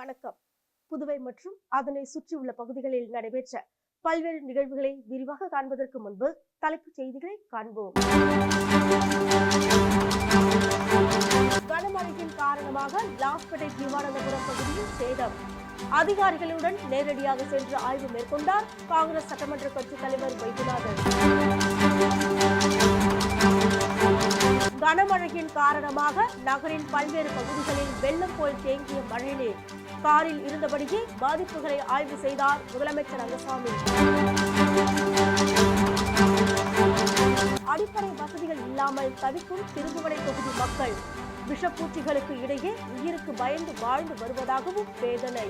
வணக்கம். புதுவை மற்றும் அதனை சுற்றியுள்ள பகுதிகளில் நடைபெற்ற பல்வேறு நிகழ்வுகளை விரிவாக காண்பதற்கு முன்பு தலைப்புச் செய்திகளை காண்போம். கனமழையின் காரணமாக லாஸ்பேட்டை திருவானந்தபுரம் பகுதியில் சேதம். அதிகாரிகளுடன் நேரடியாக சென்று ஆய்வு மேற்கொண்டார் காங்கிரஸ் சட்டமன்ற கட்சித் தலைவர் வைத்தியநாதன். கனமழையின் காரணமாக நகரின் பல்வேறு பகுதிகளில் வெள்ளம் போல் தேங்கிய மழைநீர். காரில் இருந்தபடியே பாதிப்புகளை ஆய்வு செய்தார் முதலமைச்சர் ரங்கசாமி. அடிப்படை வசதிகள் இல்லாமல் தவிக்கும் திருபுவனை தொகுதி மக்கள் விஷப்பூச்சிகளுக்கு இடையே உயிருக்கு பயந்து வாழ்ந்து வருவதாகவும் வேதனை.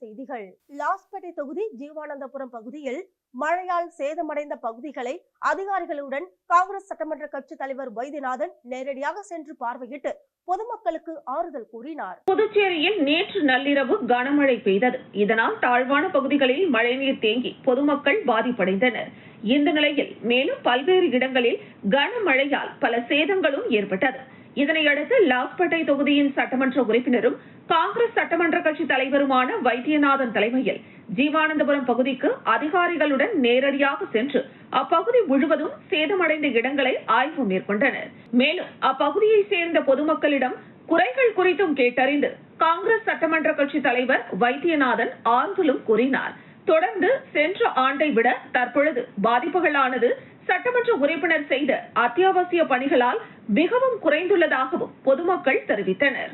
செய்திகள். லாஸ்பேட்டை தொகுதி ஜீவானந்தபுரம் பகுதியில் மழையால் சேதமடைந்த பகுதிகளை அதிகாரிகளுடன் காங்கிரஸ் சட்டமன்ற கட்சி தலைவர் வைத்தியநாதன் நேரடியாக சென்று பார்வையிட்டு பொதுமக்களுக்கு ஆறுதல் கூறினார். புதுச்சேரியில் நேற்று நள்ளிரவு கனமழை பெய்தது. இதனால் தாழ்வான பகுதிகளில் மழைநீர் தேங்கி பொதுமக்கள் பாதிப்படைந்தனர். இந்த நிலையில் மேலும் பல்வேறு இடங்களில் கனமழையால் பல சேதங்களும் ஏற்பட்டது. இதனையடுத்து லாஸ்பேட்டை தொகுதியின் சட்டமன்ற உறுப்பினரும் காங்கிரஸ் சட்டமன்ற கட்சி தலைவருமான வைத்தியநாதன் தலைமையில் ஜீவானந்தபுரம் பகுதிக்கு அதிகாரிகளுடன் நேரடியாக சென்று அப்பகுதி முழுவதும் சேதமடைந்த இடங்களை ஆய்வு மேற்கொண்டனர். மேலும் அப்பகுதியை சேர்ந்த பொதுமக்களிடம் குறைகள் குறித்தும் கேட்டறிந்து காங்கிரஸ் சட்டமன்ற கட்சி தலைவர் வைத்தியநாதன் ஆறுதலும் கூறினார். தொடர்ந்து சென்ற ஆண்டை விட தற்பொழுது பாதிப்புகளானது சட்டமன்ற உறுப்பினர் செய்த அத்தியாவசிய பணிகளால் மிகவும் குறைந்துள்ளதாகவும் பொதுமக்கள் தெரிவித்தனர்.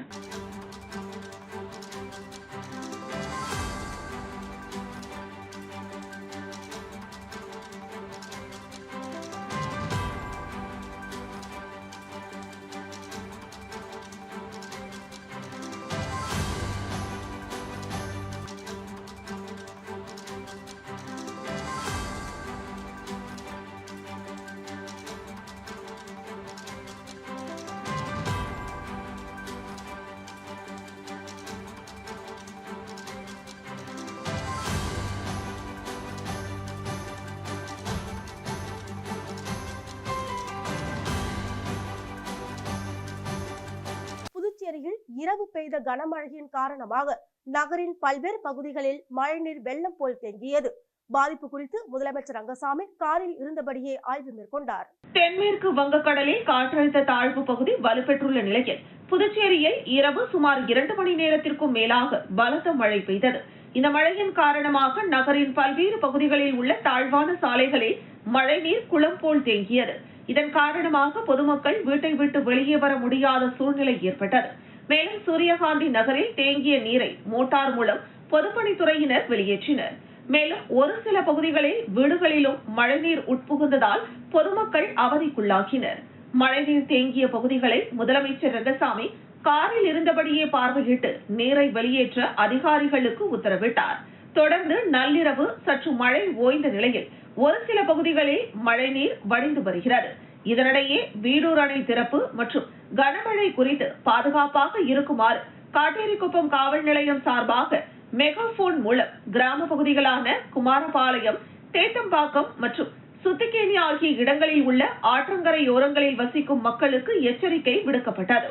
இரவு பெய்த கனமழையின் காரணமாக நகரின் பல்வேறு பகுதிகளில் மழைநீர் வெள்ளம் போல் தேங்கியது. பாதிப்பு குறித்து முதலமைச்சர் ரங்கசாமி காரில் இருந்தபடியே ஆய்வு மேற்கொண்டார். தென்மேற்கு வங்கக்கடலில் காற்றழுத்த தாழ்வு பகுதி வலுப்பெற்றுள்ள நிலையில் புதுச்சேரியில் இரவு சுமார் இரண்டு மணி நேரத்திற்கும் மேலாக பலத்த மழை பெய்தது. இந்த மழையின் காரணமாக நகரின் பல்வேறு பகுதிகளில் உள்ள தாழ்வான சாலைகளில் மழைநீர் குளம் போல் தேங்கியது. இதன் காரணமாக பொதுமக்கள் வீட்டை விட்டு வெளியே வர முடியாத சூழ்நிலை ஏற்பட்டது. மேலும் சூரியகாந்தி நகரில் தேங்கிய நீரை மோட்டார் மூலம் பொதுப்பணித்துறையினர் வெளியேற்றினர். மேலும் ஒரு சில பகுதிகளில் வீடுகளிலும் மழைநீர் உட்புகுந்ததால் பொதுமக்கள் அவதிக்குள்ளாகினர். மழைநீர் தேங்கிய பகுதிகளை முதலமைச்சர் ரங்கசாமி காரில் இருந்தபடியே பார்வையிட்டு நீரை வெளியேற்ற அதிகாரிகளுக்கு உத்தரவிட்டார். தொடர்ந்து நள்ளிரவு சற்று மழை ஓய்ந்த நிலையில் ஒரு சில பகுதிகளில் மழைநீர் வடிந்து வருகிறது. இதனிடையே வீடூர் அணை திறப்பு மற்றும் கனமழை குறித்து பாதுகாப்பாக இருக்குமாறு காட்டேரிக்குப்பம் காவல் நிலையம் சார்பாக மெகாபோன் மூலம் கிராம பகுதிகளான குமாரபாளையம் தேத்தம்பாக்கம் மற்றும் சுத்திகேணி ஆகிய இடங்களில் உள்ள ஆற்றங்கரையோரங்களில் வசிக்கும் மக்களுக்கு எச்சரிக்கை விடுக்கப்பட்டது.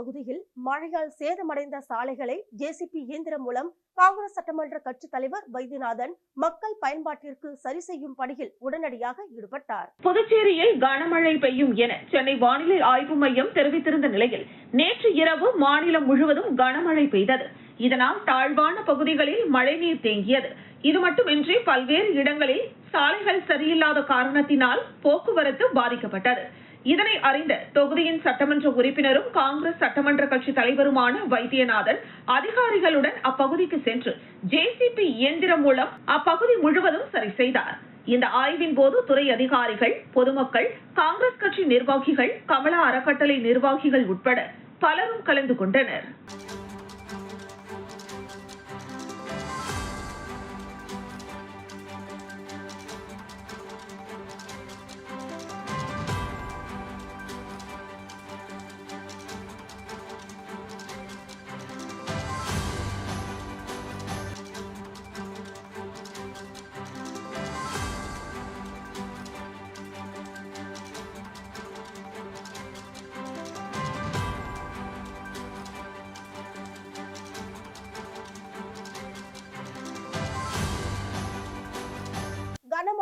பகுதியில் மழையால் சேதமடைந்த சாலைகளை ஜேசிபி இயந்திரம் மூலம் காங்கிரஸ் சட்டமன்ற கட்சித் தலைவர் வைத்தியநாதன் மக்கள் பயன்பாட்டிற்கு சரி செய்யும் பணியில் உடனடியாக ஈடுபட்டார். புதுச்சேரியில் கனமழை பெய்யும் என சென்னை வானிலை ஆய்வு மையம் தெரிவித்திருந்த நிலையில் நேற்று இரவு மாநிலம் முழுவதும் கனமழை பெய்தது. இதனால் தாழ்வான பகுதிகளில் மழைநீர் தேங்கியது. இது மட்டுமின்றி பல்வேறு இடங்களில் சாலைகள் சரியில்லாத காரணத்தினால் போக்குவரத்து பாதிக்கப்பட்டது. இதனை அறிந்த தொகுதியின் சட்டமன்ற உறுப்பினரும் காங்கிரஸ் சட்டமன்ற கட்சி தலைவருமான வைத்தியநாதன் அதிகாரிகளுடன் அப்பகுதிக்கு சென்று ஜேசிபி இயந்திரம் மூலம் அப்பகுதி முழுவதும் சரி செய்தார். இந்த ஆய்வின் போது துறை அதிகாரிகள் பொதுமக்கள் காங்கிரஸ் கட்சி நிர்வாகிகள் கமலா அறக்கட்டளை நிர்வாகிகள் உட்பட பலரும் கலந்து கொண்டனர்.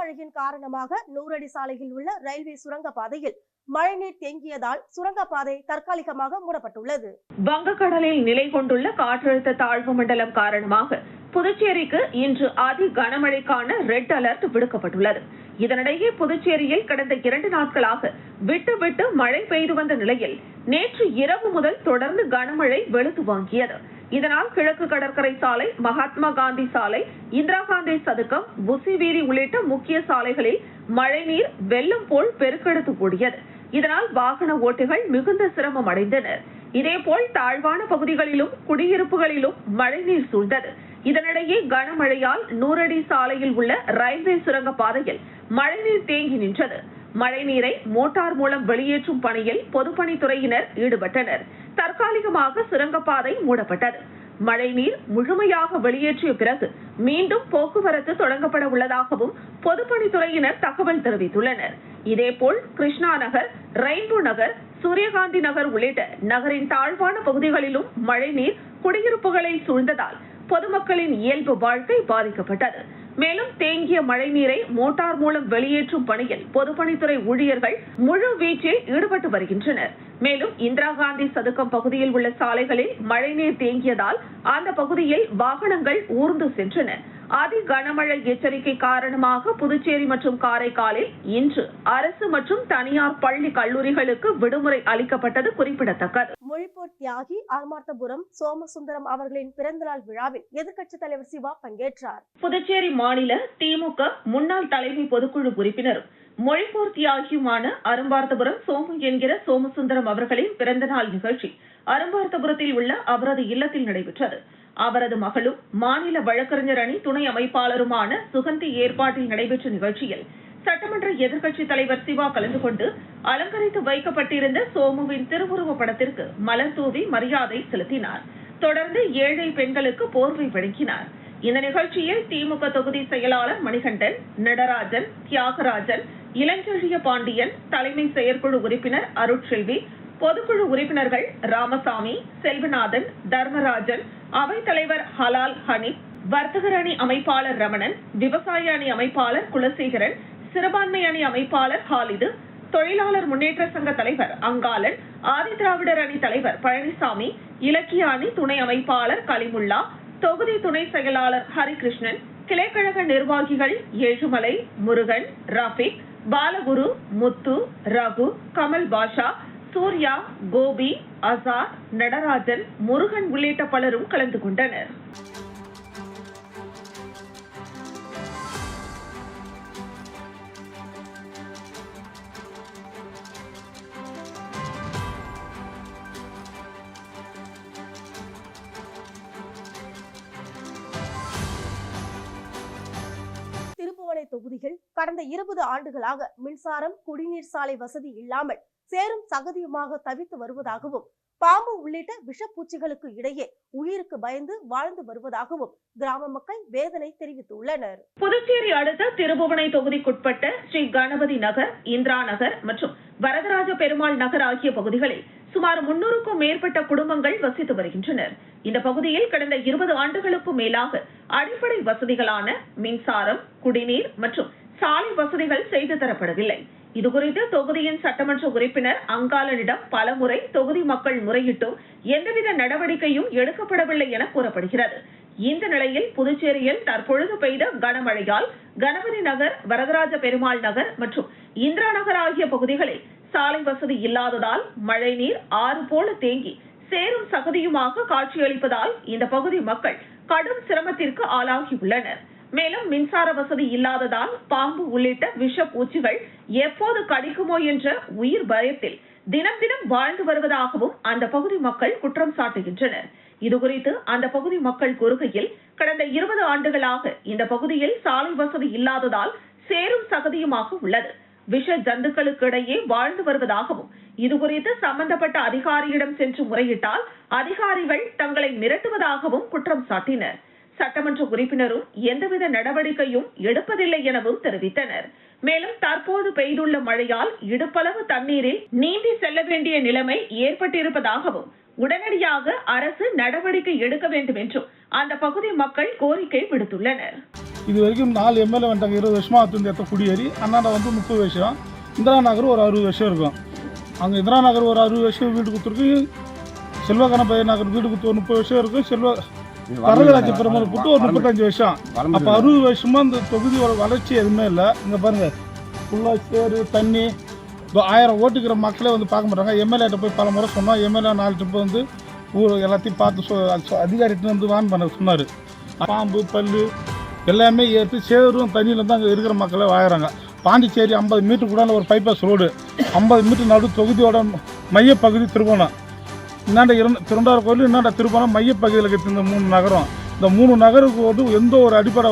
கனமழையின் காரணமாக நூறடி சாலையில் உள்ள ரயில்வே சுரங்கப்பாதையில் மழைநீர் தேங்கியதால் சுரங்கப்பாதை தற்காலிகமாக மூடப்பட்டுள்ளது. வங்கக்கடலில் நிலை கொண்டுள்ள காற்றழுத்த தாழ்வு மண்டலம் காரணமாக புதுச்சேரிக்கு இன்று அதி கனமழைக்கான ரெட் அலர்ட் விடுக்கப்பட்டுள்ளது. இதனிடையே புதுச்சேரியில் கடந்த இரண்டு நாட்களாக விட்டு விட்டு மழை பெய்து வந்த நிலையில் நேற்று இரவு முதல் தொடர்ந்து கனமழை வெளுத்து வாங்கியது. இதனால் கிழக்கு கடற்கரை சாலை மகாத்மா காந்தி சாலை இந்திரா காந்தி சதுக்கம் புசிவீரி உள்ளிட்ட முக்கிய சாலைகளில் மழைநீர் வெள்ளம் போல் பெருக்கெடுத்து கூடியது இதனால் வாகன ஓட்டிகள் மிகுந்த சிரமம் அடைந்தனர். இதேபோல் தாழ்வான பகுதிகளிலும் குடியிருப்புகளிலும் மழைநீர் சூழ்ந்தது. இதனிடையே கனமழையால் நூறடி சாலையில் உள்ள ரயில்வே சுரங்க பாதையில் மழைநீர் தேங்கி நின்றது. மழைநீரை மோட்டார் மூலம் வெளியேற்றும் பணியில் பொதுப்பணித்துறையினர் ஈடுபட்டனர். தற்காலிகமாக சுரங்கப்பாதை மூடப்பட்டது. மழைநீர் முழுமையாக வெளியேற்றிய பிறகு மீண்டும் போக்குவரத்து தொடங்கப்பட உள்ளதாகவும் பொதுப்பணித்துறையினர் தகவல் தெரிவித்துள்ளனர். இதேபோல் கிருஷ்ணா நகர் ரெயின்போ நகர் சூரியகாந்தி நகர் உள்ளிட்ட நகரின் தாழ்வான பகுதிகளிலும் மழைநீர் குடியிருப்புகளை சூழ்ந்ததால் பொதுமக்களின் இயல்பு வாழ்க்கை பாதிக்கப்பட்டது. மேலும் தேங்கிய மழைநீரை மோட்டார் மூலம் வெளியேற்றும் பணியில் பொதுப்பணித்துறை ஊழியர்கள் முழு வீச்சில் ஈடுபட்டு வருகின்றனர். மேலும் இந்திரா காந்தி சதுக்கம் பகுதியில் உள்ள சாலைகளில் மழைநீர் தேங்கியதால் அந்த பகுதியில் வாகனங்கள் ஊர்ந்து சென்றன. அதி கனமழை எச்சரிக்கை காரணமாக புதுச்சேரி மற்றும் காரைக்காலில் இன்று அரசு மற்றும் தனியார் பள்ளி கல்லூரிகளுக்கு விடுமுறை அளிக்கப்பட்டது குறிப்பிடத்தக்கது. மொழிப்போர் தியாகி ஆர்மார்த்தபுரம் சோமசுந்தரம் அவர்களின் பிறந்தநாள் விழாவில் எதிர்க்கட்சித் தலைவர் சிவா பங்கேற்றார். புதுச்சேரி மாநில திமுக முன்னாள் தலைமை பொதுக்குழு உறுப்பினரும் மொழிப்போர் தியாகியுமான அரும்பார்த்தபுரம் சோமு என்கிற சோமசுந்தரம் அவர்களின் பிறந்தநாள் நிகழ்ச்சி அரும்பார்த்தபுரத்தில் உள்ள அவரது இல்லத்தில் நடைபெற்றது. அவரது மகளும் மாநில வழக்கறிஞர் அணி துணை அமைப்பாளருமான சுகந்தி ஏற்பாட்டில் நடைபெற்ற நிகழ்ச்சியில் சட்டமன்ற எதிர்க்கட்சித் தலைவர் சிவா கலந்து கொண்டு அலங்கரித்து வைக்கப்பட்டிருந்த சோமுவின் திருவுருவ படத்திற்கு மலர் தூவி மரியாதை செலுத்தினார். தொடர்ந்து ஏழை பெண்களுக்கு போர்வை வழங்கினார். இந்த நிகழ்ச்சியில் திமுக தொகுதி செயலாளர் மணிகண்டன் நடராஜன் தியாகராஜன் இளஞ்செழிய பாண்டியன் தலைமை செயற்குழு உறுப்பினர் அருட்செல்வி பொதுக்குழு உறுப்பினர்கள் ராமசாமி செல்வநாதன் தர்மராஜன் அவைத்தலைவர் ஹலால் ஹனீப் வர்த்தகர் அணி அமைப்பாளர் ரமணன் விவசாய அணி அமைப்பாளர் குலசேகரன் சிறுபான்மை அணி அமைப்பாளர் ஹாலிது தொழிலாளர் முன்னேற்ற சங்க தலைவர் அங்காளன் ஆதிதிராவிடர் அணி தலைவர் பழனிசாமி இலக்கிய அணி துணை அமைப்பாளர் கலிமுல்லா தொகுதி துணை செயலாளர் ஹரிகிருஷ்ணன் கிளைக்கழக நிர்வாகிகள் ஏழுமலை முருகன் ரஃபிக் பாலகுரு முத்து ரகு கமல் பாஷா சூர்யா கோபி அசார் நடராஜன் முருகன் உள்ளிட்ட பலரும் கலந்து கொண்டனர். திருப்புவனை தொகுதிகள் கடந்த இருபது ஆண்டுகளாக மின்சாரம் குடிநீர் சாலை வசதி இல்லாமல் சேரும் சகதியுமாக தவித்து வருவதாகவும் பாம்பு உள்ளிட்ட விஷப்பூச்சிகளுக்கு இடையே உயிருக்கு பயந்து வாழ்ந்து வருவதாகவும் கிராம மக்கள் வேதனை தெரிவித்துள்ளனர். புதுச்சேரி அடுத்த திருபுவனை தொகுதிக்குட்பட்ட ஸ்ரீ கணபதி நகர் இந்திரா நகர் மற்றும் வரதராஜ பெருமாள் நகர் ஆகிய பகுதிகளில் சுமார் முன்னூறுக்கும் மேற்பட்ட குடும்பங்கள் வசித்து வருகின்றனர். இந்த பகுதியில் கடந்த இருபது ஆண்டுகளுக்கும் மேலாக அடிப்படை வசதிகளான மின்சாரம் குடிநீர் மற்றும் சாலை வசதிகள் செய்து தரப்படவில்லை. இதுகுறித்து தொகுதியின் சட்டமன்ற உறுப்பினர் அங்காளனிடம் பலமுறை தொகுதி மக்கள் முறையிட்டும் எந்தவித நடவடிக்கையும் எடுக்கப்படவில்லை என கூறப்படுகிறது. இந்த நிலையில் புதுச்சேரியில் தற்பொழுது பெய்த கனமழையால் கணபதி நகர் வரதராஜ பெருமாள் நகர் மற்றும் இந்திரா நகர் ஆகிய பகுதிகளில் சாலை வசதி இல்லாததால் மழைநீர் ஆறு போல தேங்கி சேரும் சகதியுமாக காட்சியளிப்பதால் இந்த பகுதி மக்கள் கடும் சிரமத்திற்கு ஆளாகியுள்ளனர் மேலும் மின்சார வசதி இல்லாததால் பாம்பு உள்ளிட்ட விஷ பூச்சிகள் எப்போது கடிக்குமோ என்ற உயிர் பயத்தில் தினம் தினம் வாழ்ந்து வருவதாகவும் அந்த பகுதி மக்கள் குற்றம் சாட்டுகின்றனர். இதுகுறித்து அந்த பகுதி மக்கள் கூறுகையில் கடந்த இருபது ஆண்டுகளாக இந்த பகுதியில் சாலை வசதி இல்லாததால் சேரும் சகதியுமாக உள்ளது. விஷ ஜந்துக்களுக்கு இடையே வாழ்ந்து வருவதாகவும் இதுகுறித்து சம்பந்தப்பட்ட அதிகாரியிடம் சென்று முறையிட்டால் அதிகாரிகள் தங்களை மிரட்டுவதாகவும் குற்றம் சாட்டினர். சட்டமன்ற உறுப்பினரும் எந்தவித நடவடிக்கையும் எடுப்பதில்லை எனவும் தெரிவித்தனர். மேலும் தற்போது பெய்துள்ள மழையால் இடுப்பளவு தண்ணீரில் நீந்தி செல்ல வேண்டிய நிலைமை ஏற்பட்டிருப்பதாகவும் உடனடியாக அரசு நடவடிக்கை எடுக்க வேண்டும் என்றும் அந்த பகுதி மக்கள் கோரிக்கை விடுத்துள்ளனர். இது வரைக்கும் நாலு எம்எல்ஏ வந்துட்டாங்க. இருபது வருஷமாக வந்து இடத்த குடியேறி அண்ணாண்ட வந்து முப்பது வருஷம் இந்திரா நகர் ஒரு அறுபது வருஷம் இருக்கும். அங்கே இந்திரா நகர் ஒரு அறுபது வருஷம் வீடு கொடுத்துருக்கு செல்வ கணபதி நகர் வீடு கொடுத்து ஒரு முப்பது வருஷம் இருக்கும் செல்வ வரதராஜ பெருமாள் கொடுத்து ஒரு முப்பத்தஞ்சு வருஷம். அப்போ அறுபது வருஷமா இந்த தொகுதியோட வளர்ச்சி எதுவுமே இல்லை. இங்கே பாருங்க. ஃபுல்லாக சேரு தண்ணி இதோ ஆயிரம் ஓட்டுக்கிற மக்களே வந்து பார்க்க மாட்டாங்க. எம்எல்ஏட்ட போய் பல முறை சொன்னோம். எம்எல்ஏ நாலு ட்ரிப்பு வந்து ஊர் எல்லாத்தையும் பார்த்து சொ அதிகாரிகிட்ட வந்து வான் பண்ண சொன்னார். பாம்பு பல்லு எல்லாமே ஏற்று சேரும் தண்ணியில் தான் அங்கே இருக்கிற மக்களே வாங்குறாங்க. பாண்டிச்சேரி ஐம்பது மீட்டர் கூட ஒரு பைபாஸ் ரோடு. ஐம்பது மீட்டர் நடு தொகுதியோட மையப்பகுதி திருவோணம் இன்னாண்ட இரண் திருண்டார் கோயில் இன்னாண்ட திருப்பணம் மையப்பகுதியில் இருக்குது இந்த மூணு நகரம். இந்த மூணு நகருக்கு வந்து எந்த ஒரு அடிப்படை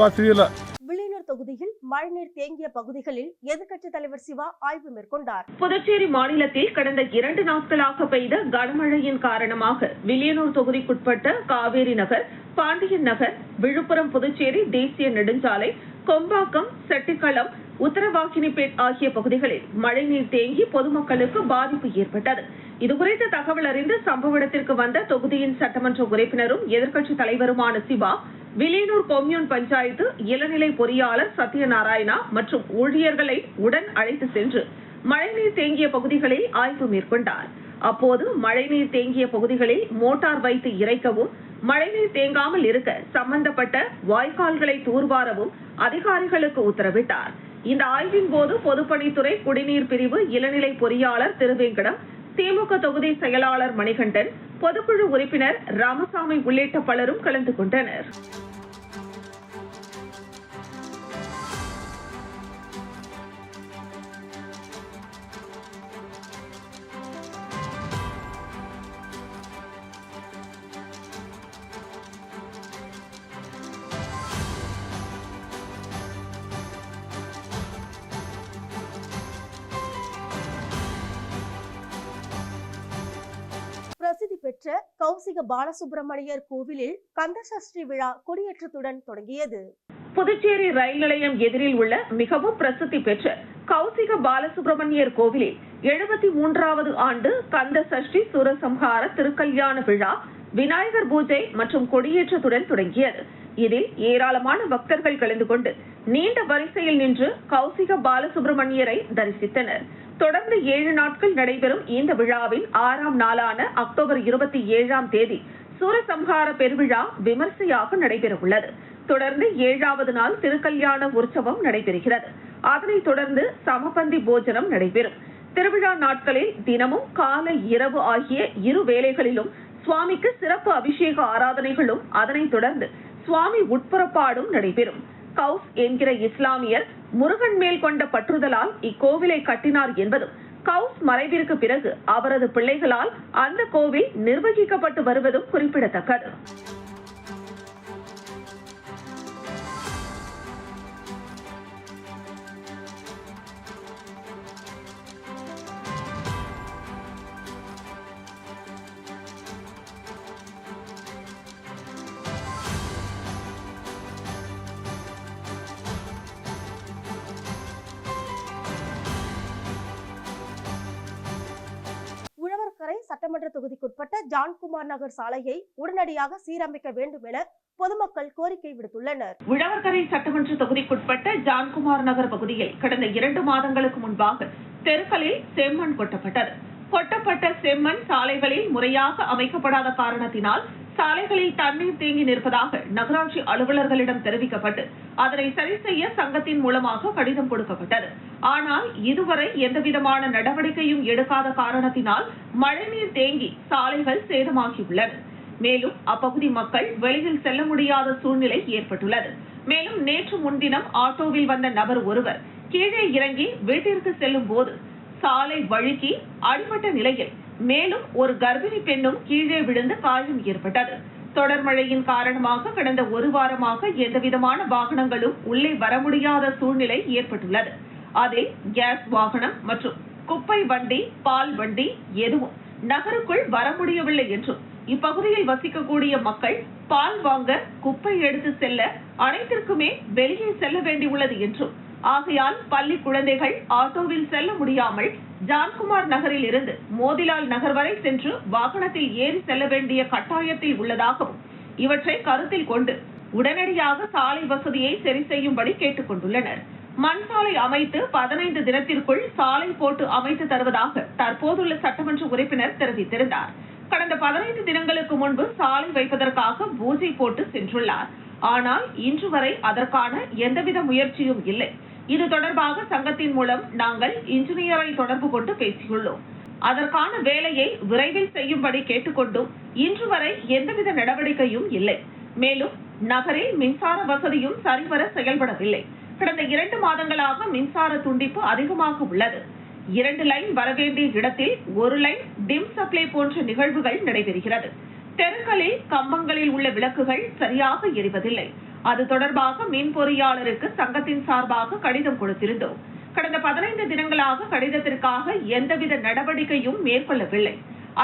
வில்லியனூர் தொகுதியில் மழைநீர் தேங்கிய பகுதிகளில் எதிர்க்கட்சித் தலைவர் சிவா ஆய்வு மேற்கொண்டார். புதுச்சேரி மாநிலத்தில் கடந்த இரண்டு நாட்களாக பெய்த கனமழையின் காரணமாக வில்லியனூர் தொகுதிக்குட்பட்ட காவேரி நகர் பாண்டியன் நகர் விழுப்புரம் புதுச்சேரி தேசிய நெடுஞ்சாலை கொம்பாக்கம் செட்டிக்களம் உத்தரவாக்கினிப்பேட் ஆகிய பகுதிகளில் மழைநீர் தேங்கி பொதுமக்களுக்கு பாதிப்பு ஏற்பட்டது. இதுகுறித்த தகவல் அறிந்து சம்பவ இடத்திற்கு வந்த தொகுதியின் சட்டமன்ற உறுப்பினரும் எதிர்க்கட்சித் தலைவருமான சிவா விலியனூர் கொம்யூன் பஞ்சாயத்து இளநிலை பொறியாளர் சத்யநாராயணா மற்றும் ஊழியர்களை உடன் அழைத்து சென்று மழைநீர் தேங்கிய பகுதிகளில் ஆய்வு மேற்கொண்டார். அப்போது மழைநீர் தேங்கிய பகுதிகளில் மோட்டார் வைத்து இறைக்கவும் மழைநீர் தேங்காமல் இருக்க சம்பந்தப்பட்ட வாய்க்கால்களை தூர்வாரவும் அதிகாரிகளுக்கு உத்தரவிட்டார். இந்த ஆய்வின் போது பொதுப்பணித்துறை குடிநீர் பிரிவு இளநிலை பொறியாளர் திருவேங்கடம் திமுக தொகுதி செயலாளர் மணிகண்டன் பொதுக்குழு உறுப்பினர் ராமசாமி உள்ளிட்ட பலரும் கலந்து கொண்டனர். பிரசித்தி கௌசிக பாலசுப்பிரமணியர் கோவிலில் கந்தசஷ்டி விழா கொடியேற்றத்துடன் தொடங்கியது. புதுச்சேரி ரயில் நிலையம் எதிரில் உள்ள மிகவும் பிரசித்தி பெற்ற கௌசிக பாலசுப்பிரமணியர் கோவிலில் எழுபத்தி மூன்றாவது ஆண்டு கந்த சஷ்டி சுரசம்ஹார திருக்கல்யாண விழா விநாயகர் பூஜை மற்றும் கொடியேற்றத்துடன் தொடங்கியது. இதில் ஏராளமான பக்தர்கள் கலந்து கொண்டு நீண்ட வரிசையில் நின்று கௌசிக பாலசுப்பிரமணியரை தரிசித்தனர். தொடர்ந்து ஏழு நாட்கள் நடைபெறும் இந்த விழாவின் ஆறாம் நாளான அக்டோபர் இருபத்தி ஏழாம் தேதி சூரசம்ஹார பெருவிழா விமர்சையாக நடைபெறவுள்ளது. தொடர்ந்து ஏழாவது நாள் திருக்கல்யாண உற்சவம் நடைபெறுகிறது. அதனைத் தொடர்ந்து சமபந்தி போஜனம் நடைபெறும். திருவிழா நாட்களில் தினமும் காலை இரவு ஆகிய இரு வேளைகளிலும் சுவாமிக்கு சிறப்பு அபிஷேக ஆராதனைகளும் அதனைத் தொடர்ந்து சுவாமி உட்புறப்பாடும் நடைபெறும். கவுஸ் என்கிற இஸ்லாமியர் முருகன் மேல் கொண்ட பற்றுதலால் இக்கோவிலை கட்டினார் என்பதும் கவுஸ் மறைவிற்கு பிறகு அவரது பிள்ளைகளால் அந்த கோவில் நிர்வகிக்கப்பட்டு வருவதும் குறிப்பிடத்தக்கது. சட்டமன்ற தொகுதிக்குட்பட்ட ஜான்குமார் நகர் சாலையை உடனடியாக சீரமைக்க வேண்டும் என பொதுமக்கள் கோரிக்கை விடுத்துள்ளனர். உழவர்கரை சட்டமன்ற தொகுதிக்குட்பட்ட ஜான்குமார் நகர் பகுதியில் கடந்த இரண்டு மாதங்களுக்கு முன்பாக தெருக்களில் செம்மண் கொட்டப்பட்டது. கொட்டப்பட்ட செம்மண் சாலைகளில் முறையாக அமைக்கப்படாத காரணத்தினால் சாலைகளில் தண்ணீர் தேங்கி நிற்பதாக நகராட்சி அலுவலர்களிடம் தெரிவிக்கப்பட்டு அதனை சரி செய்ய சங்கத்தின் மூலமாக கடிதம் கொடுக்கப்பட்டது. ஆனால் இதுவரை எந்தவிதமான நடவடிக்கையும் எடுக்காத காரணத்தினால் மழைநீர் தேங்கி சாலைகள் சேதமாகியுள்ளன மேலும் அப்பகுதி மக்கள் வெளியில் செல்ல முடியாத சூழ்நிலை ஏற்பட்டுள்ளது. மேலும் நேற்று முன்தினம் ஆட்டோவில் வந்த நபர் ஒருவர் கீழே இறங்கி வீட்டிற்கு செல்லும் போது சாலை வழுக்கி அடிபட்ட நிலையில் மேலும் ஒரு கர்ப்பிணி பெண்ணும் கீழே விழுந்து காயம் ஏற்பட்டது. தொடர் மழையின் காரணமாக கடந்த ஒரு வாரமாக எந்தவிதமான வாகனங்களும் உள்ளே வர முடியாத சூழ்நிலை ஏற்பட்டுள்ளது. அதில் கேஸ் வாகனம் மற்றும் குப்பை வண்டி பால் வண்டி எதுவும் நகருக்குள் வர முடியவில்லை என்றும் இப்பகுதியில் வசிக்கக்கூடிய மக்கள் பால் வாங்க குப்பை எடுத்து செல்ல அனைத்திற்குமே வெளியே செல்ல வேண்டியுள்ளது என்றும் ஆகையால் பள்ளி குழந்தைகள் ஆட்டோவில் செல்ல முடியாமல் ஜான்குமார் நகரில் இருந்து மோதிலால் நகர் வரை சென்று வாகனத்தில் ஏறி செல்ல வேண்டிய கட்டாயத்தில் உள்ளதாகவும் இவற்றை கருத்தில் கொண்டு உடனடியாக சாலை வசதியை சரி செய்யும்படி கேட்டுக் கொண்டுள்ளனர். மண் சாலை அமைத்து பதினைந்து தினத்திற்குள் சாலை போட்டு அமைத்து தருவதாக தற்போதுள்ள சட்டமன்ற உறுப்பினர் தெரிவித்திருந்தார். கடந்த பதினைந்து தினங்களுக்கு முன்பு சாலை வைப்பதற்காக பூஜை போட்டு சென்றுள்ளார். ஆனால் இன்று வரை அதற்கான எந்தவித முயற்சியும் இல்லை. இது தொடர்பாக சங்கத்தின் மூலம் நாங்கள் இன்ஜினியரை தொடர்பு கொண்டு பேசியுள்ளோம். அதற்கான வேலையை விரைவில் செய்யும்படி கேட்டுக்கொண்டும் இன்று வரை எந்தவித நடவடிக்கையும் இல்லை. மேலும் நகரில் மின்சார வசதியும் சரிவர செயல்படவில்லை. கடந்த இரண்டு மாதங்களாக மின்சார துண்டிப்பு அதிகமாக உள்ளது. இரண்டு லைன் வரவேண்டிய இடத்தில் ஒரு லைன் டிம் சப்ளை போன்ற நிகழ்வுகள் நடைபெறுகிறது. தெருக்களில் கம்பங்களில் உள்ள விளக்குகள் சரியாக எரிவதில்லை. அது தொடர்பாக மீன் பொறியாளருக்கு சங்கத்தின் சார்பாக கடிதம் கொடுத்திருந்தோம். கடந்த பதினைந்து தினங்களாக கடிதத்திற்காக எந்தவித நடவடிக்கையும் மேற்கொள்ளவில்லை.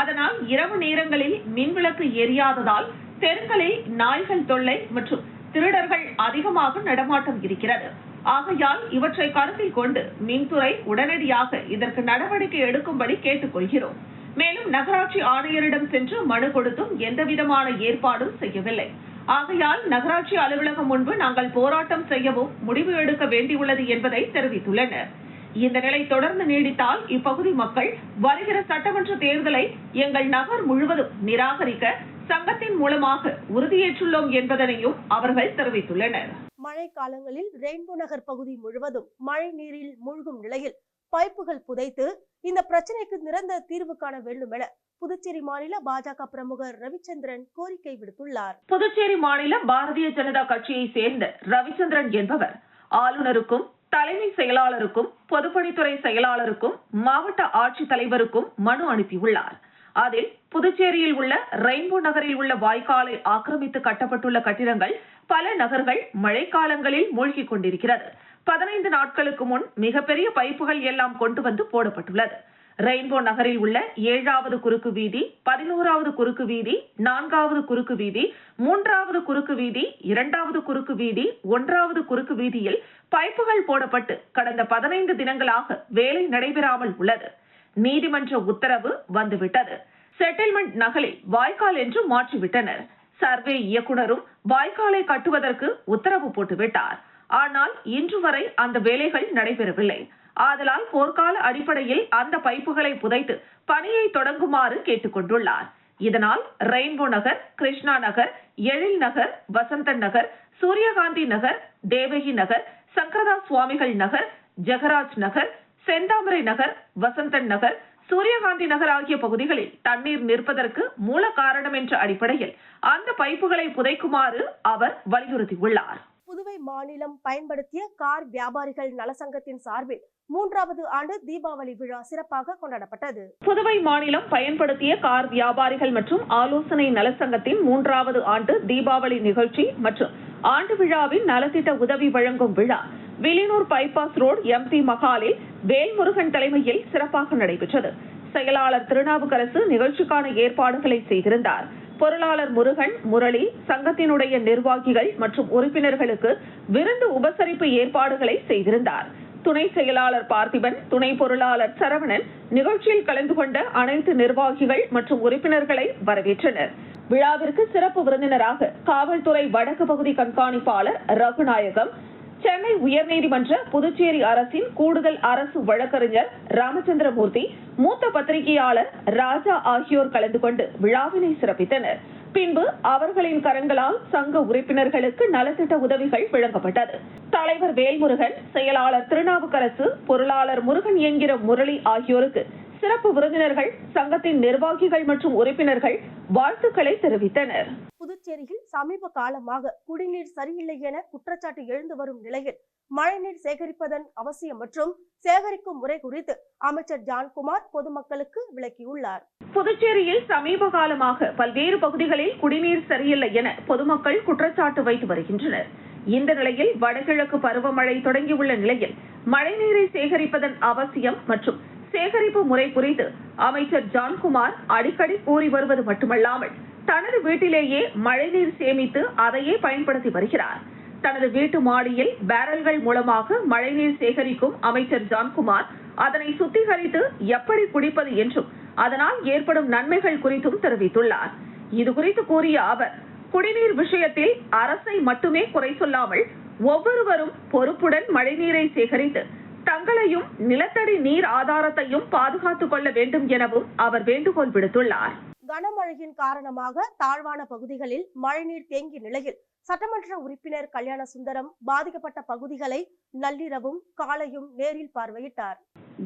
அதனால் இரவு நேரங்களில் மின்விளக்கு எரியாததால் தெருக்களில் நாய்கள் தொல்லை மற்றும் திருடர்கள் அதிகமாக நடமாட்டம் இருக்கிறது. ஆகையால் இவற்றை கருத்தில் கொண்டு மின்துறை உடனடியாக இதற்கு நடவடிக்கை எடுக்கும்படி கேட்டுக்கொள்கிறோம். மேலும் நகராட்சி ஆணையரிடம் சென்று மனு கொடுத்தும் எந்தவிதமான ஏற்பாடும் செய்யவில்லை. ஆகையால் நகராட்சி அலுவலகம் முன்பு நாங்கள் போராட்டம் செய்யவும் முடிவு எடுக்க வேண்டியுள்ளது என்பதை தெரிவித்துள்ளனர். இந்த நிலை தொடர்ந்து நீடித்தால் இப்பகுதி மக்கள் வருகிற சட்டமன்ற தேர்தலை எங்கள் நகர் முழுவதும் நிராகரிக்க சங்கத்தின் மூலமாக உறுதியேற்றுள்ளோம் என்பதனையும் அவர்கள் தெரிவித்துள்ளனர். மழை காலங்களில் ரெயின்போ நகர் பகுதி முழுவதும் மழை நீரில் மூழ்கும் நிலையில் பைப்புகள் புதைத்து இந்த பிரச்சனைக்கு நிரந்தர தீர்வு காண வேண்டும் என புதுச்சேரி மாநில பாஜக பிரமுகர் ரவிச்சந்திரன் கோரிக்கை விடுத்துள்ளார். புதுச்சேரி மாநில பாரதிய ஜனதா கட்சியை சேர்ந்த ரவிச்சந்திரன் என்பவர் ஆளுநருக்கும் தலைமை செயலாளருக்கும் பொதுப்பணித்துறை செயலாளருக்கும் மாவட்ட ஆட்சித் தலைவருக்கும் மனு அனுப்பியுள்ளார். அதில் புதுச்சேரியில் உள்ள ரெயின்போ நகரில் உள்ள வாய்க்காலை ஆக்கிரமித்து கட்டப்பட்டுள்ள கட்டிடங்கள் பல நகர்கள் மழைக்காலங்களில் மூழ்கிக் கொண்டிருக்கிறது. பதினைந்து நாட்களுக்கு முன் மிகப்பெரிய பைப்புகள் எல்லாம் கொண்டு வந்து போடப்பட்டுள்ளது. ரெயின்போ நகரில் உள்ள ஏழாவது குறுக்கு வீதி பதினோராவது குறுக்கு வீதி நான்காவது குறுக்கு வீதி மூன்றாவது குறுக்கு வீதி இரண்டாவது குறுக்கு வீதி ஒன்றாவது குறுக்கு வீதியில் பைப்புகள் போடப்பட்டு கடந்த பதினைந்து தினங்களாக வேலை நடைபெறாமல் உள்ளது. நீதிமன்ற உத்தரவு வந்துவிட்டது. செட்டில்மெண்ட் நகலை வாய்க்கால் என்று மாற்றிவிட்டனர். சர்வே இயக்குனரும் வாய்க்காலை கட்டுவதற்கு உத்தரவு போட்டுவிட்டார். ஆனால் இன்று வரை அந்த வேலைகள் நடைபெறவில்லை. ஆதலால் போர்க்கால அடிப்படையில் அந்த பைப்புகளை புதைத்து பணியை தொடங்குமாறு கேட்டுக்கொண்டுள்ளார். இதனால் ரெயின்போ நகர் கிருஷ்ணா நகர் எழில் நகர் வசந்தன் நகர் சூரியகாந்தி நகர் தேவகி நகர் சங்கரதா சுவாமிகள் நகர் ஜெகராஜ் நகர் செந்தாமரை நகர் வசந்தன் நகர் சூரியகாந்தி நகர் ஆகிய பகுதிகளில் தண்ணீர் நிற்பதற்கு மூல காரணம் என்ற அடிப்படையில் அந்த பைப்புகளை புதைக்குமாறு அவர் வலியுறுத்தியுள்ளார். புதுவை மாநிலம் பயன்படுத்திய கார் வியாபாரிகள் நலசங்கத்தின் சார்பில் மூன்றாவது ஆண்டு தீபாவளி விழா சிறப்பாக கொண்டாடப்பட்டது. புதுவை மாநிலம் பயன்படுத்திய கார் வியாபாரிகள் மற்றும் ஆலோசனை நலசங்கத்தின் மூன்றாவது ஆண்டு தீபாவளி நிகழ்ச்சி மற்றும் ஆண்டு விழாவின் நலத்திட்ட உதவி வழங்கும் விழா Villianur bypass road M MP மகாலில் Velmurugan தலைமையில் சிறப்பாக நடைபெற்றது. செயலாளர் திருநாவுக்கரசு நிகழ்ச்சிக்கான ஏற்பாடுகளை செய்திருந்தார். பொருளாளர் முருகன் முரளி சங்கத்தினுடைய நிர்வாகிகள் மற்றும் உறுப்பினர்களுக்கு விருந்து உபசரிப்பு ஏற்பாடுகளை செய்திருந்தார். துணை செயலாளர் பார்த்திபன் துணை பொருளாளர் சரவணன் நிகழ்ச்சியில் கலந்து கொண்ட அனைத்து நிர்வாகிகள் மற்றும் உறுப்பினர்களை வரவேற்றனர். விழாவிற்கு சிறப்பு விருந்தினராக காவல்துறை வடக்கு பகுதி கண்காணிப்பாளர் ரகுநாயகம் சென்னை உயர்நீதிமன்ற புதுச்சேரி அரசின் கூடுதல் அரசு வழக்கறிஞர் ராமச்சந்திரமூர்த்தி மூத்த பத்திரிகையாளர் ராஜா ஆகியோர் கலந்து கொண்டு விழாவினை சிறப்பித்தனர். பின்பு அவர்களின் கரங்களால் சங்க உறுப்பினர்களுக்கு நலத்திட்ட உதவிகள் வழங்கப்பட்டது. தலைவர் வேல்முருகன் செயலாளர் திருநாவுக்கரசு பொருளாளர் முருகன் என்கிற முரளி ஆகியோருக்கு சிறப்பு விருந்தினர்கள் சங்கத்தின் நிர்வாகிகள் மற்றும் உறுப்பினர்கள் வாழ்த்துக்களை தெரிவித்தனர். புதுச்சேரியில் சமீப காலமாக குடிநீர் சரியில்லை என குற்றச்சாட்டு எழுந்து வரும் நிலையில் மழைநீர் சேகரிப்பதன் அவசியம் மற்றும் சேகரிக்கும் முறை குறித்து அமைச்சர் ஜான்குமார் பொதுமக்களுக்கு விளக்கியுள்ளார். புதுச்சேரியில் சமீப காலமாக பல்வேறு பகுதிகளில் குடிநீர் சரியில்லை என பொதுமக்கள் குற்றச்சாட்டு வைத்து வருகின்றனர். இந்த நிலையில் வடகிழக்கு பருவமழை தொடங்கியுள்ள நிலையில் மழைநீரை சேகரிப்பதன் அவசியம் மற்றும் சேகரிப்பு முறை குறித்து அமைச்சர் ஜான்குமார் அடிக்கடி கூறி வருவது மட்டுமல்லாமல் தனது வீட்டிலேயே மழைநீர் சேமித்து அதையே பயன்படுத்தி வருகிறார். தனது வீட்டு மாடியில் பேரல்கள் மூலமாக மழைநீர் சேகரிக்கும் அமைச்சர் ஜான்குமார் அதனை சுத்திகரித்து எப்படி குடிப்பது என்றும் அதனால் ஏற்படும் நன்மைகள் குறித்தும் தெரிவித்துள்ளார். இது குறித்து கூறிய அவர் குடிநீர் விஷயத்தில் அரசை மட்டுமே குறை சொல்லாமல் ஒவ்வொருவரும் பொறுப்புடன் மழைநீரை சேகரித்து தங்களையும் நிலத்தடி நீர் ஆதாரத்தையும் பாதுகாத்துக் கொள்ள வேண்டும் எனவும் அவர் வேண்டுகோள் விடுத்துள்ளார். கனமழையின் காரணமாக தாழ்வான பகுதிகளில் மழைநீர் தேங்கிய நிலையில் சட்டமன்ற உறுப்பினர் கல்யாண சுந்தரம் பாதிக்கப்பட்ட பகுதிகளை நள்ளிரவும் காலையும் நேரில் பார்வையிட்டார்.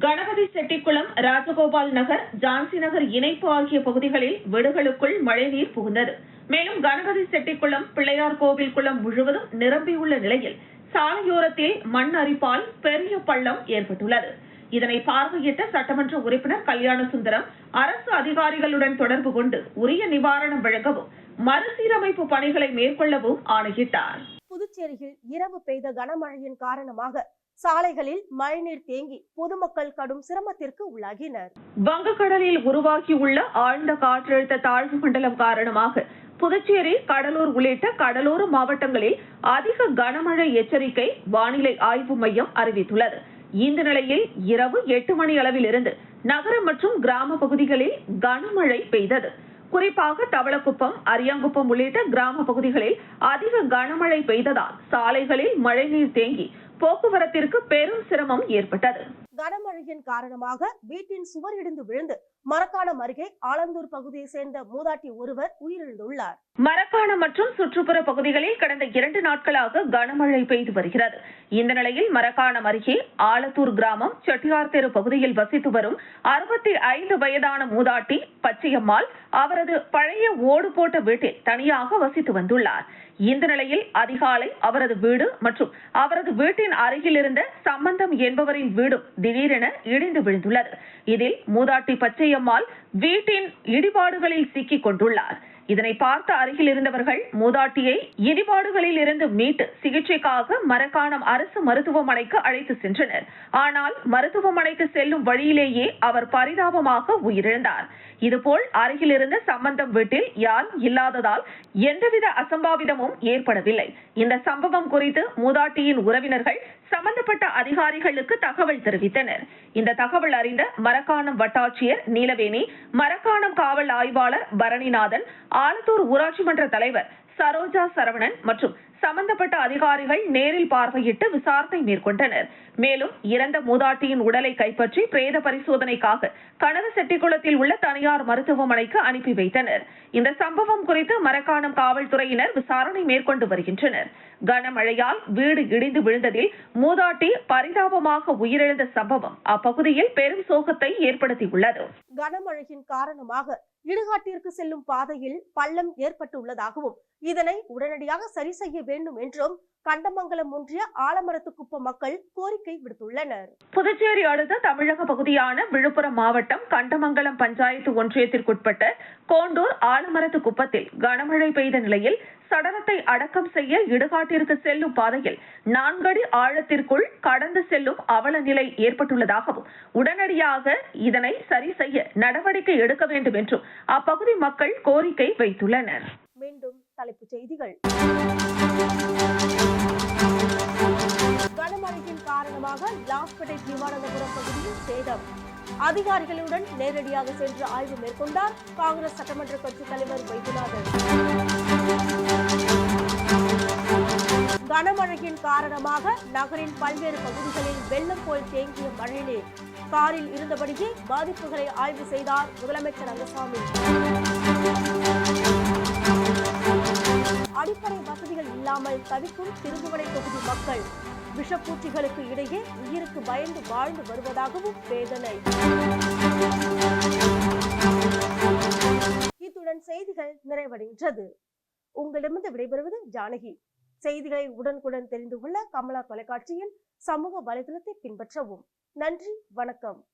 கணபதி செட்டிக்குளம் ராஜகோபால் நகர் ஜான்சி நகர் இணைப்பு ஆகிய பகுதிகளில் வீடுகளுக்குள் மழைநீர் புகுந்தது. மேலும் கணபதி செட்டிக்குளம் பிள்ளையார் கோவில் குளம் முழுவதும் நிரம்பியுள்ள நிலையில் சாலையோரத்தில் மண் அரிப்பால் பெரிய பள்ளம் ஏற்பட்டுள்ளது. இதனை பார்வையிட்ட சட்டமன்ற உறுப்பினர் கல்யாண சுந்தரம் அரசு அதிகாரிகளுடன் தொடர்பு கொண்டு உரிய நிவாரணம் வழங்கவும் மறுசீரமைப்பு பணிகளை மேற்கொள்ளவும் ஆணையிட்டார். புதுச்சேரியில் இரவு பெய்த கனமழையின் காரணமாக சாலைகளில் மழைநீர் தேங்கி பொதுமக்கள் கடும் சிரமத்திற்கு உள்ளாகினர். வங்கக்கடலில் உருவாகியுள்ள ஆழ்ந்த காற்றழுத்த தாழ்வு மண்டலம் காரணமாக புதுச்சேரி கடலூர் உள்ளிட்ட கடலோர மாவட்டங்களில் அதிக கனமழை எச்சரிக்கை வானிலை ஆய்வு மையம் அறிவித்துள்ளது. இந்த நிலையில் இரவு எட்டு மணி அளவில் இருந்து நகரம் மற்றும் கிராம பகுதிகளில் கனமழை பெய்தது. குறிப்பாக தவளக்குப்பம் அரியாங்குப்பம் உள்ளிட்ட கிராம பகுதிகளில் அதிக கனமழை பெய்ததால் சாலைகளில் மழைநீர் தேங்கி போக்குவரத்திற்கு பெரும் சிரமம் ஏற்பட்டது. கனமழையின் காரணமாக வீட்டின் சுவர் இடிந்து விழுந்து மரக்காணம் அருகே ஆலந்தூர் பகுதியை சேர்ந்த மூதாட்டி ஒருவர் உயிரிழந்துள்ளார். மரக்காணம் மற்றும் சுற்றுப்புற பகுதிகளில் கடந்த இரண்டு நாட்களாக கனமழை பெய்து வருகிறது. இந்த நிலையில் மரக்காணம் அருகே ஆலத்தூர் கிராமம் செட்டியார் தெரு பகுதியில் வசித்து வரும் அறுபத்தி ஐந்து வயதான மூதாட்டி பச்சையம்மாள் அவரது பழைய ஓடு போட்ட வீட்டில் தனியாக வசித்து வந்துள்ளார். இந்த நிலையில் அதிகாலை அவரது வீடு மற்றும் அவரது வீட்டின் அருகில் இருந்த சம்பந்தம் என்பவரின் வீடும் திடீரென இடிந்து விழுந்துள்ளது. இதில் மூதாட்டி பச்சைய பச்சையம்மாள் வீட்டின் இடிபாடுகளில் சிக்கிக் கொண்டுள்ளார். இதனை பார்த்த அருகில் இருந்தவர்கள் மூதாட்டியை இடிபாடுகளில் இருந்து மீட்டு சிகிச்சைக்காக மரக்காணம் அரசு மருத்துவமனைக்கு அழைத்து சென்றனர். ஆனால் மருத்துவமனைக்கு செல்லும் வழியிலேயே அவர் பரிதாபமாக உயிரிழந்தார். இதுபோல் அருகில் இருந்த சம்பந்தம் வீட்டில் யாரும் இல்லாததால் எந்தவித அசம்பாவிதமும் ஏற்படவில்லை. இந்த சம்பவம் குறித்து மூதாட்டியின் உறவினர்கள் சம்பந்தப்பட்ட அதிகாரிகளுக்கு தகவல் தெரிவித்தனர். இந்த தகவல் அறிந்த மரக்காணம் வட்டாட்சியர் நீலவேணி மரக்காணம் காவல் ஆய்வாளர் பரணிநாதன் ஆலத்தூர் ஊராட்சி மன்ற தலைவர் சரோஜா சரவணன் மற்றும் சம்பந்தப்பட்ட அதிகாரிகள் நேரில் பார்வையிட்டு விசாரணை மேற்கொண்டனர். மேலும் இறந்த மூதாட்டியின் உடலை கைப்பற்றி பிரேத பரிசோதனைக்காக கனக செட்டிக்குளத்தில் உள்ள தனியார் மருத்துவமனைக்கு அனுப்பி வைத்தனர். இந்த சம்பவம் குறித்து மரக்காணம் காவல்துறையினர் விசாரணை மேற்கொண்டு வருகின்றனர். கனமழையால் வீடு இடிந்து விழுந்ததில் மூதாட்டி பரிதாபமாக உயிரிழந்த சம்பவம் அப்பகுதியில் பெரும் சோகத்தை ஏற்படுத்தியுள்ளது. கனமழையின் காரணமாக இடுகாட்டிற்கு செல்லும் பாதையில் பள்ளம் ஏற்பட்டுள்ளதாகவும் இதனை உடனடியாக சரி செய்ய வேண்டும் என்றும் கண்டமங்கலம் ஒன்றிய ஆலமரத்துக்குப்பம் மக்கள் கோரிக்கை விடுத்துள்ளனர். புதுச்சேரி அடுத்த தமிழக பகுதியான விழுப்புரம் மாவட்டம் கண்டமங்கலம் பஞ்சாயத்து ஒன்றியத்திற்குட்பட்ட கோண்டூர் ஆலமரத்து குப்பத்தில் கனமழை பெய்த நிலையில் சடலத்தை அடக்கம் செய்ய இடுகாட்டிற்கு செல்லும் பாதையில் நான்கடி ஆழத்திற்குள் கடந்து செல்லும் அவல நிலை ஏற்பட்டுள்ளதாகவும் உடனடியாக இதனை சரி செய்ய நடவடிக்கை எடுக்க வேண்டும் என்றும் அப்பகுதி மக்கள் கோரிக்கை வைத்துள்ளனர். மீண்டும் தலைப்புச் செய்திகள். கனமழையின் காரணமாக லாஸ்பேட்டை திரிவானந்தபுரம் பகுதியில் சேதம். அதிகாரிகளுடன் நேரடியாக சென்று ஆய்வு மேற்கொண்டார் காங்கிரஸ் சட்டமன்ற கட்சித் தலைவர் வைத்தியநாதன். கனமழையின் காரணமாக நகரின் பல்வேறு பகுதிகளில் வெள்ளம் போல் தேங்கிய மழைநீர். காரில் இருந்தபடியே பாதிப்புகளை ஆய்வு செய்தார் முதலமைச்சர் ரங்கசாமி. அடிப்படை வசதிகள் இல்லாமல் தவிக்கும் திருபுவனை தொகுதி மக்கள். விஷப்பூச்சிகளுக்கு இடையே உயிருக்கு பயந்து வாழ்ந்து வருவதாகவும் வேதனை. இத்துடன் செய்திகள் நிறைவடைகின்றது. உங்களிடமிருந்து விடைபெறுவது ஜானகி. செய்திகளை உடனுக்குடன் தெரிந்து கொள்ள கமலா தொலைக்காட்சியின் சமூக வலைதளத்தை பின்பற்றவும். நன்றி வணக்கம்.